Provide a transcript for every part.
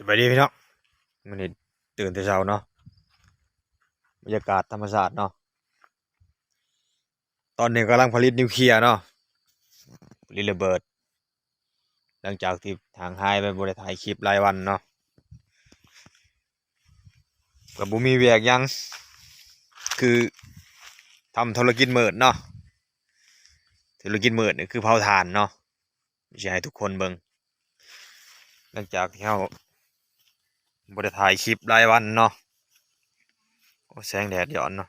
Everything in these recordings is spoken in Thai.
สบายดีพี่น้องมันนี้ตื่นแต่เช้าเนาะบรรยากาศธรรมศาสตร์เนาะตอนนี้กำลังผลิตนิวเคลียร์เนาะผลิตระเบิด หลังจากที่ทางไฮไปบริถ่ายคลิปรายวันเนาะกับบุมีเวียกยัง คือทำธุรกิจเมิดเนาะธุรกิจเมิดนี่คือเผาถ่านเนาะไม่ใช่ให้ทุกคนเบิงหลังจากที่เรา บริถ่ายคลิปรายวันเนาะโอ้แสงแดดย้อนเนาะ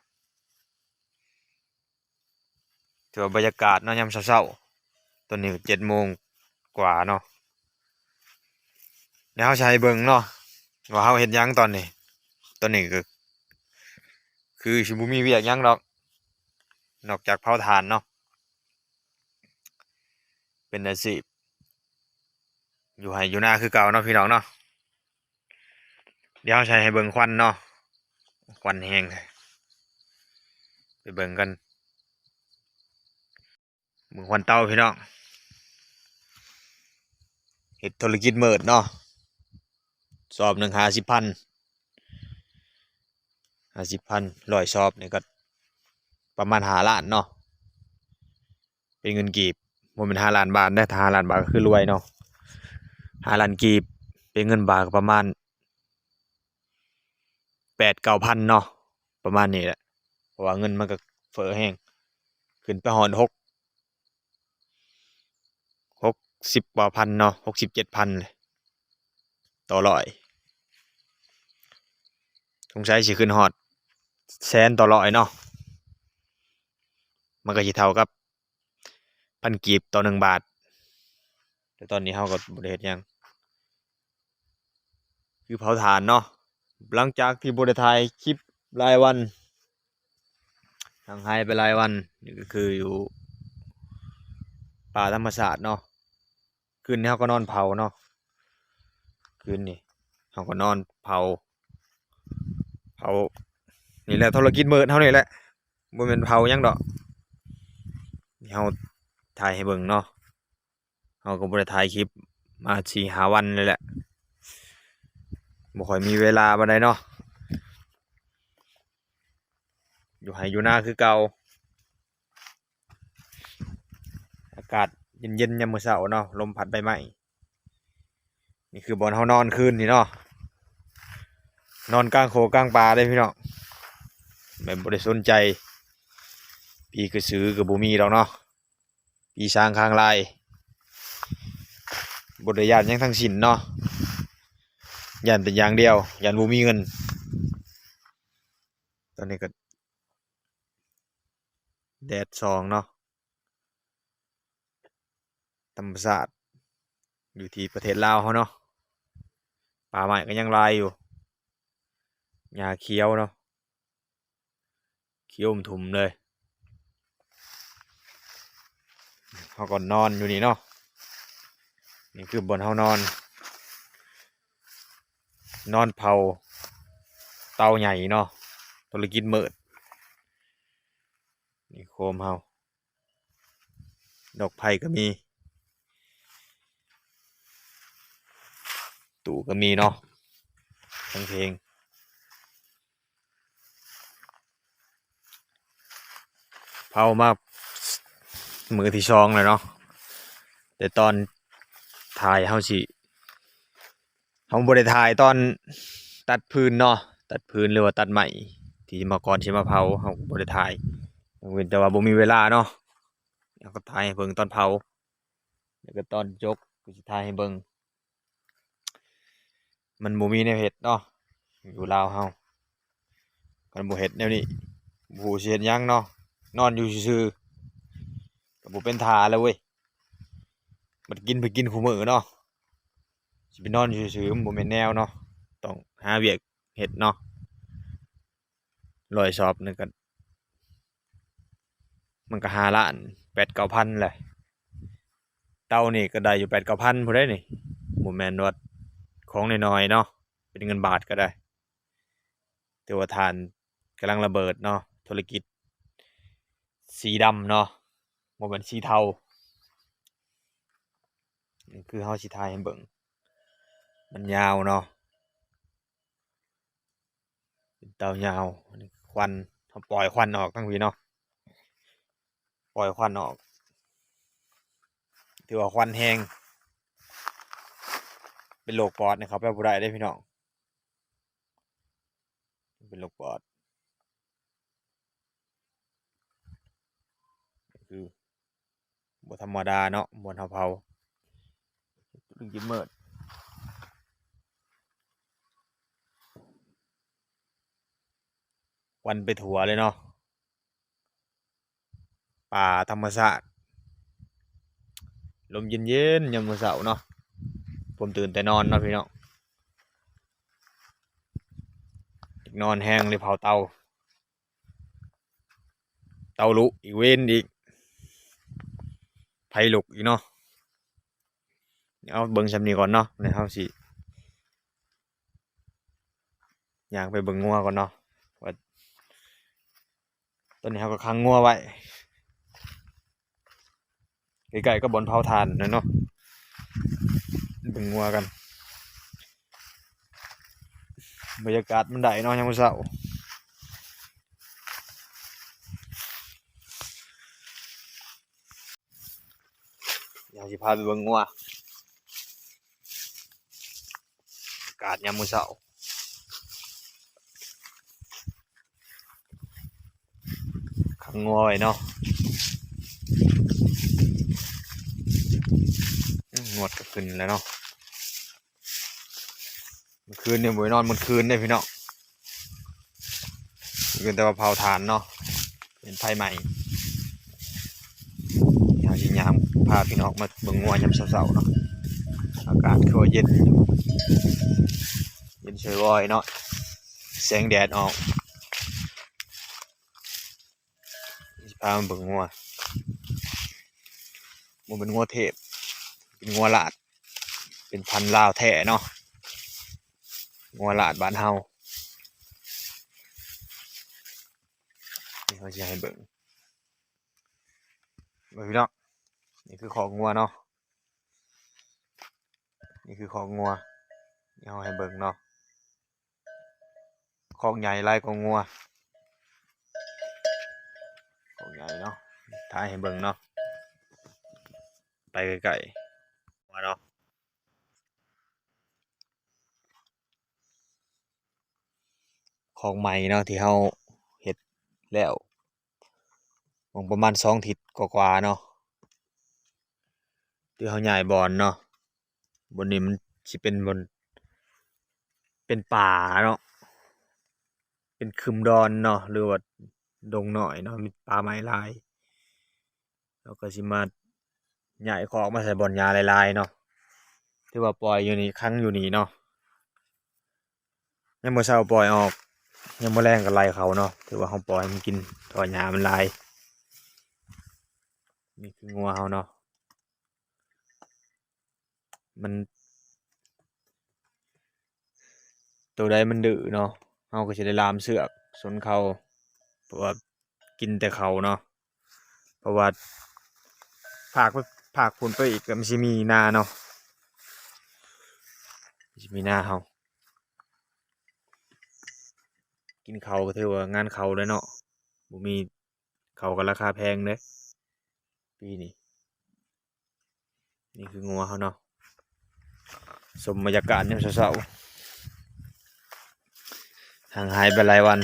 ถือบรรยากาศเนาะยามเช้าๆตอนนี้เจ็ดโมงกว่าเนาะเดี๋ยวเขาใช้เบิงเนาะว่าเขาเห็นยังตอนนี้ ตอนนี้ก็คือชิบุมีเวียกยังดอก นอกจากเผาถ่านเนาะเป็นอาชีพอยู่ให้อยู่หน้าคือเก่าเนาะพี่น้องเนาะ เดี๋ยวใช้ให้เบิ่งควันเนาะควันแห้งไปเบิ่งกันเบิ่งควันเตาพี่น้องเฮ็ดธุรกิจเมิดเนาะสอบหนึ่งห้าสิบพันห้าสิบพันร้อยสอบนี่ก็ประมาณหาล้านเนาะเป็นเงินกีบมันเป็นห้าล้านบาทได้ถ้าห้าล้านบาทก็คือรวยเนาะห้าล้านกีบเป็นเงินบาทประมาณ แปดเก้าพันเนาะประมาณนี้แหละเพราะว่าเงินมันก็เฟ้อแห้งขึ้นไปหอนหกหกสิบกว่าพันเนาะหกสิบเจ็ดพันเลยต่อร้อยสงสัยสิขึ้นฮอดแสนต่อร้อยเนาะมันก็สิเท่ากับพันกีบต่อหนึ่งบาท แต่ตอนนี้เฮาก็บ่ได้เฮ็ดหยัง คือเผาถ่านเนาะ หลังจากที่บริถ่ายคลิปรายวันทางไฮไปรายวันนี่ก็คืออยู่ป่าธรรมศาสตร์เนาะคืนนี้เขาก็นอนเผาเนาะคืนนี้เขาก็นอนเผาเผานี่แหละธุรกิจเมิดเท่านี้แหละบ่แม่นเผายังดอกเขาถ่ายให้เบิ่งเนาะเขาก็บริถ่ายคลิปมาสี่หาวันเลยแหละ บ่ค่อยมีเวลาบันไดเนาะอยู่ไห้อยู่หน้าคือเก่าอากาศเย็นๆยามมื้อเช้าเนาะลมพัดใบไม้นี่คือบอนเฮานอนคืนนี่เนาะนอนกลางโขกลางป่าเลยพี่น้องแบบบ่ได้สนใจ ปีกระสือกับบ่มีดอกเนาะปีช้างคางลายบ่ได้ญาติยังทั้งสินเนาะ ยันแต่อย่างเดียว ยันบูมีเงิน ตอนนี้ก็ แดดสองเนาะธรรมศาสตร์อยู่ที่ประเทศลาวเขาเนาะป่าไม้ก็ยังลายอยู่หญ้าเขียวเนาะเขียวอมถุมเลยเขาก็นอนอยู่นี่เนาะนี่คือบนเขานอน นอนเผา เตาใหญ่เนาะธุรกิจเมิดนี่โคมเฮาดอกไผ่ก็มี ตู่ก็มีเนาะทั้งเพลงเผามามือที่ชองเลยเนาะแต่ตอนถ่ายเฮาสิ เขาบริถ่ายตอนตัดพื้นเนาะตัดพื้นหรือว่าตัดใหม่ที่มาก่อนที่มาเผาเขาบริถ่ายเว้นแต่ว่าบ่มีเวลาเนาะเขาก็ถ่ายให้เบิ่งตอนเผาแล้วก็ตอนยกก็สิถ่ายให้เบิ่งมันบ่มีแนวเฮ็ดเนาะอยู่ลาวเฮากันบ่เฮ็ดแนวนี้บ่ฮู้สิเฮ็ดหยังเนาะนอนอยู่ซื่อๆก็บ่เป็นท่าแล้วเว้ยมันกินไปกินคู่มื้อเนาะ ไปนอนอยู่ซื่อๆมันบ่แม่นแนวเนาะต้องหาเวียกเฮ็ดเนาะร้อยสอบนึงก็มันก็ห้าล้านแปดเก้าพันแหละเต้านี่ก็ได้อยู่แปดเก้าพันผู้ได้นี่บ่แม่นว่าของน้อยๆเนาะเป็นเงินบาทก็ได้แต่ว่าทานกำลังระเบิดเนาะธุรกิจ สีดำเนาะบ่แม่นสีเทา นี่คือเฮาสิถ่ายให้เบิ่ง มันยาวเนาะเตายาวควันเขาปล่อยควันออกทั้งวีเนาะปล่อยควันออกถือว่าควันแห้งเป็นโรคปอดนะครับไปบ่ได้ได้พี่น้องเป็นโรคปอดคือบธรรมดาเนาะบนเฮาเผาดึงกินเมิด วันไปถั่วเลยเนาะป่าธรรมชาติลมเย็นๆยามมื้อเช้าเนาะผมตื่นแต่นอนเนาะพี่เน้องอีกนอนแห้งเลยเผาเตา เตาลุอีกเว้นอีกไผลุกอีกเนาะเอาเบิ่งซำนี้ก่อนเนาะในเฮาสิอยากไปเบิ่งงัวก่อนเนาะ ตอนนี้เฮาก็ค้างงัวไว้ใกล้ๆก็บอนเผาถ่านนั่นเนาะเบิ่งงัวกัน บรรยากาศมันได้เนาะยามมื้อเช้าเดี๋ยวสิพาไปเบิ่งงัวอากาศยามมื้อเช้า งัวไว้เนาะงวดก็ขึ้นแล้วเนาะมื่อคืนเนี่ยบ่ได้นอนมื่อคืนเนี่ยพี่เมื่อคืนแต่ว่าเผาถ่านเนาะเป็นไฟใหม่เดี๋ยวสิยามพาพี่น้องมาเบิ่งงัวยามเช้าๆเนาะอากาศคือเย็นเย็นเฉยวอยเนาะแสงแดดออก สิพามาเบิ่งงัวมันเป็นงัวเทพ เป็นงัวลาด เป็นพันธุ์ลาวแท้เนาะงัวลาดบ้านเฮานี่เขาจะให้เบิ่งเบิ่งพี่น้องนี่คือของงัวเนาะนี่คือของงัวนี่เอาให้เบิ่งเนาะของใหญ่หลายกว่างัวของ ใหญ่เนาะถ่ายให้เบิ่งเนาะ ไปไกลๆมาเนาะของใหม่เนาะที่เฮาเฮ็ดแล้วมองประมาณสองทิศกว่าๆเนาะที่เขาใหญ่บอนเนาะบนนี้มันสิเป็นบน เป็นป่าเนาะเป็นคึมดอนเนาะหรือว่า ดงหน่อยเนาะมีป่าไม้ลายแล้วก็สิมาใหญ่ขอกมาใส่บอนยาลายๆเนาะที่ว่าปล่อยอยู่นี่ครั้งอยู่นี่เนาะยังบ่เช้าปล่อยออก ยังบ่แรงก็ไล่เขาเนาะถือว่าเขาปล่อยมันกินถอยหญ้ามันลายนี่คืองัวเขาเนาะมัน ตัวใดมันดื้อเนาะเฮาก็สิได้ลามเสือกสนเขา เพราะว่ากินแต่เขาเนาะเพราะว่าภาคไปภาคพุ่นไปอีกก็มันสิมีนาเนาะสิมีนาเฮากินเขาก็ถือว่างานเขาเลยเนาะบ่มีเขาก็ราคาแพงเด้ปีนี้นี่คืองัวเขาเนาะสมบรรยากาศยามเช้าๆห่างหายไปหลายวัน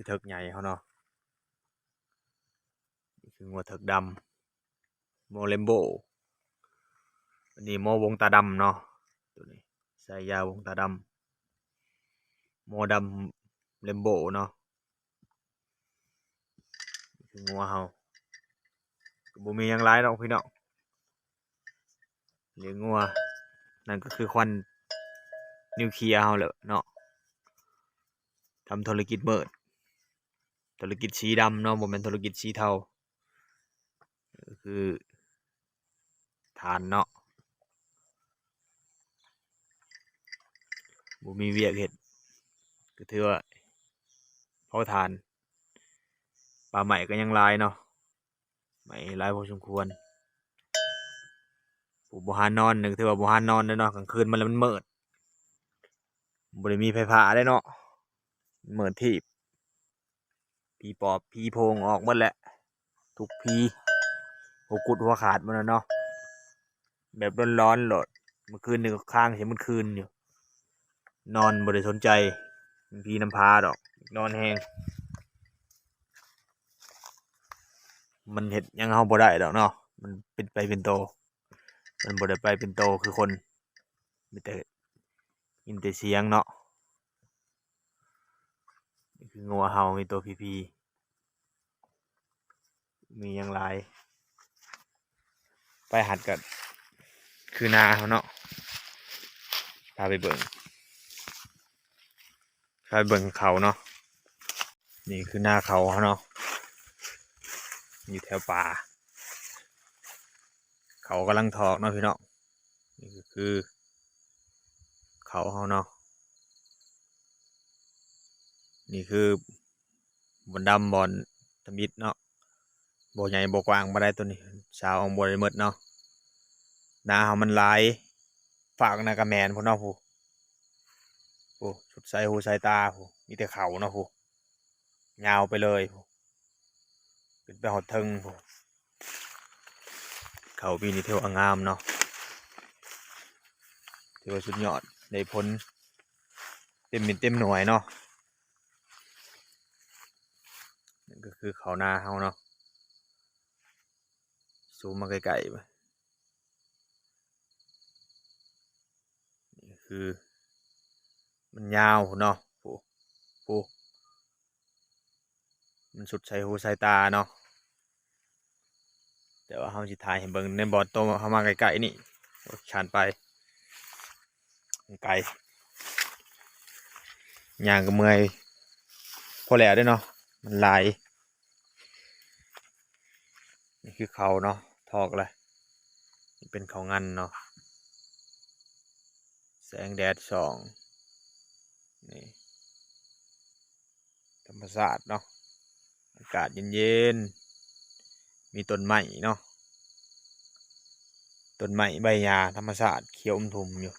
คือเถิกใหญ่เขาเนาะนี่คืองัวเถิกดำโมเลมโบอันนี้โมวงตาดำเนาะตัวนี้สายยาววงตาดำโมดำเลมโบเนาะนี่คืองัวเฮาบ่มียังหลายดอกพี่น้องเลี้ยงงัวนั่นก็คือควันนิวเคลียร์เฮาแหละเนาะทำธุรกิจเมิด ธุรกิจสีดำเนาะบ่แม่นธุรกิจสีเทาก็คือฐานเนาะบ่มีเวียกเฮ็ดก็ถือว่าเผาถ่านป่าใหม่ก็ยังลายเนาะไม่ร้ายพอสมควรผู้บ่หานอนนึกถือว่าบ่หานอนเด้เนาะกลางคืนมันแล้วมันมืดบ่ได้มีไฟฟ้าได้เนาะเมืดทีบ ผีปอบผีโพงออกหมดแหละทุกผีหัวกุดหัวขาดมันแล้วเนาะแบบร้อนๆโหลดเมื่อคืนนี่ก็ค้างเสียมันคืนอยู่ นอนบ่ได้สนใจผีน้ำพาดอก นอนแหงมันเห็ดยังเฮาบ่ได้ดอกเนาะมันเป็นไปเป็นโต มันบ่ได้ไปเป็นโตคือคนมีแต่ยินแต่เสียงเนาะ นี่คืองัวเฮามีตัวพีพีมีหยังหลายไปหัดกันคือนาเขาเนาะพาไปเบิ่งพาไปเบิ่งเขาเนาะนี่คือหนาเขาเขาเนาะอยู่แถวป่า เขากำลังถอกเนาะพี่เน้องนี่คือ เขาเขาเนาะ นี่คือบอนดำบอนทมิดเนาะบ่ใหญ่บ่กว้างบ่ได้ตัวนี้ชาวองบ่ได้หมดเนาะหนาเขามันหลายฝากนากระแมนพุ่นเนาะผู้ผู้สุดใสายหูใสายตาผู้มีแต่เขาเนาะผู้ยาวไปเลยผู้เป็นไปหดทึงผู้เขาปีนี้เที่ยวงามเนาะถือว่าสุดยอดได้ผลเต็มเป็นเต็มหน่วยเนาะนั่น ก็คือเขานาเฮาเนาะซูมมาไกลๆไปนี่คือ มันยาวเนาะปูปูมันสุดใส่หูใส่ตาเนาะแต่ว่าเขาสิถ่ายให้เบิ่งในบอดโตเขามาไกลๆนี่ชานไปไกลย่างก็เมื่อยพอแล้วด้วยเนาะมันหลาย นี่คือเขาเนาะทอกเลยนี่เป็นเขางันเนาะแสงแดดส่องนี่ธรรมศาสตร์เนาะอากาศเย็นๆมีต้นไม้เนาะต้นไม้ใบหญ้าธรรมชาติเขียวอมทุมอยู่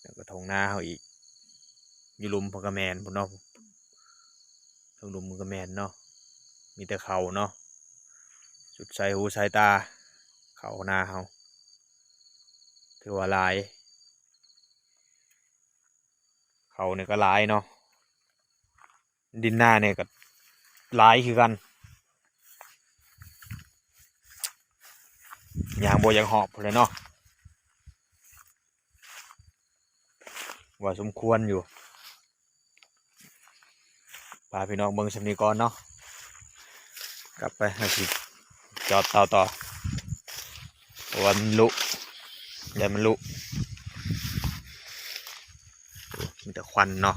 แล้วก็ทงหน้าเขาอีกอยู่หลุมพกระแมนพุ่นเนาะทงหลุมพกระแมนเนาะมีแต่เขาเนาะ สุดใส่หูใส่ตา เขาหน้าเขาถือว่าลาย เขาเนี่ยก็หลายเนาะดินหน้าเนี่ยก็หลายคือกันยางโบยางหอบพู้นแหล้วเนาะว่าสมควรอยู่พาพี่น้องเบิ่งสำนีก่อนเนาะกลับไปให้สิ จอดเตาต่อวันลุเดี๋ยวมันลุมีแต่ควันเนาะ